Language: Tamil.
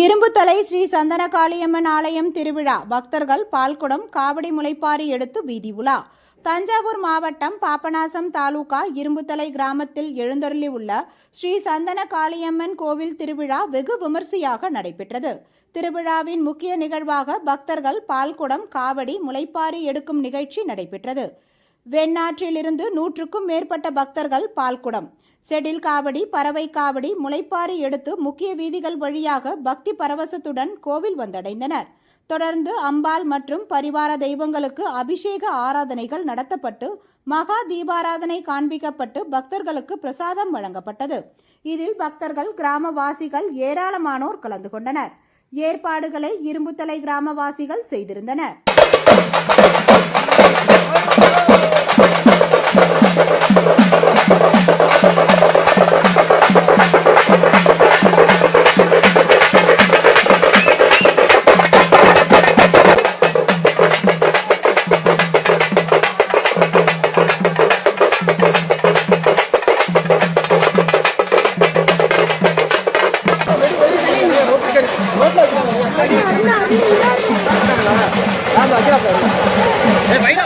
இரும்புத்தலை ஸ்ரீ சந்தன காளியம்மன் ஆலயம் திருவிழா. பக்தர்கள் பால்குடம் காவடி முளைப்பாரி எடுத்து வீதி உலா. தஞ்சாவூர் மாவட்டம் பாபநாசம் தாலுகா இரும்புத்தலை கிராமத்தில் எழுந்தருளி உள்ள ஸ்ரீ சந்தன காளியம்மன் கோவில் திருவிழா வெகு விமர்சையாக நடைபெற்றது. திருவிழாவின் முக்கிய நிகழ்வாக பக்தர்கள் பால்குடம் காவடி முளைப்பாரி எடுக்கும் நிகழ்ச்சி நடைபெற்றது. வெண்ணாற்றிலிருந்து நூற்றுக்கும் மேற்பட்ட பக்தர்கள் பால்குடம். செடில் காவடி பறவை காவடி முளைப்பாரி எடுத்து முக்கிய வீதிகள் வழியாக பக்தி பரவசத்துடன் கோவில் வந்தடைந்தனர். தொடர்ந்து அம்பாள் மற்றும் பரிவார தெய்வங்களுக்கு அபிஷேக ஆராதனைகள் நடத்தப்பட்டு மகா தீபாராதனை காண்பிக்கப்பட்டு பக்தர்களுக்கு பிரசாதம் வழங்கப்பட்டது. இதில் பக்தர்கள் கிராமவாசிகள் ஏராளமானோர் கலந்து கொண்டனர். ஏற்பாடுகளை இரும்புத்தலை கிராமவாசிகள் செய்திருந்தனர். Vai, vai. É,